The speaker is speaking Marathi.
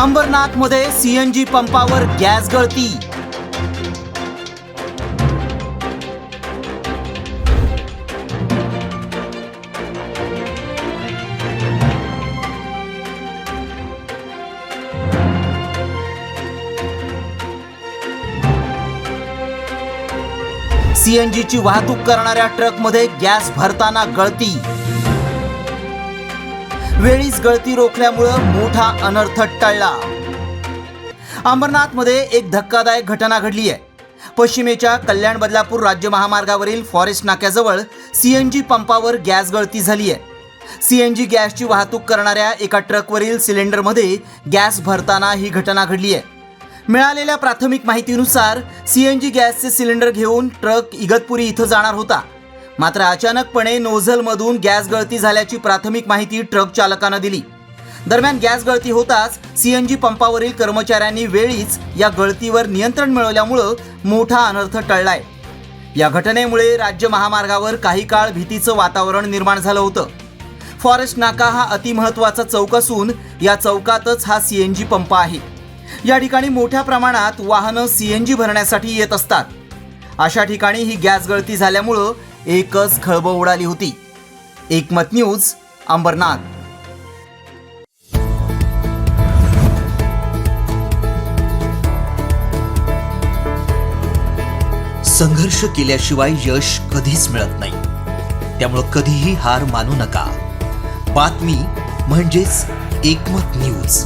अंबरनाथमध्ये सीएनजी पंपावर गॅस गळती. सीएनजीची वाहतूक करणाऱ्या ट्रकमध्ये गॅस भरताना गळती. वेळीच गळती रोखल्यामुळं मोठा अनर्थ टळला. अंबरनाथमध्ये एक धक्कादायक घटना घडली आहे. पश्चिमेच्या कल्याण बदलापूर राज्य महामार्गावरील फॉरेस्ट नाक्याजवळ सीएनजी पंपावर गॅस गळती झाली आहे. सीएनजी गॅसची वाहतूक करणाऱ्या एका ट्रकवरील सिलेंडरमध्ये गॅस भरताना ही घटना घडली आहे. मिळालेल्या प्राथमिक माहितीनुसार सीएनजी गॅसचे सिलेंडर घेऊन ट्रक इगतपुरी इथं जाणार होता. मात्र अचानकपणे नोझलमधून गॅस गळती झाल्याची प्राथमिक माहिती ट्रक चालकानं दिली. दरम्यान गॅस गळती होताच सीएनजी पंपावरील कर्मचाऱ्यांनी वेळीच या गळतीवर नियंत्रण मिळवल्यामुळं मोठा अनर्थ टळलाय. या घटनेमुळे राज्य महामार्गावर काही काळ भीतीचं वातावरण निर्माण झालं होतं. फॉरेस्ट नाका हा अतिमहत्वाचा चौक असून या चौकातच हा सीएनजी पंप आहे. या ठिकाणी मोठ्या प्रमाणात वाहनं सीएनजी भरण्यासाठी येत असतात. अशा ठिकाणी ही गॅस गळती झाल्यामुळं एकच खळबळ उडाली होती. एकमत न्यूज अंबरनाथ. संघर्ष केल्याशिवाय यश कधीच मिळत नाही. त्यामुळं कधीही हार मानू नका. बातमी म्हणजेच एकमत न्यूज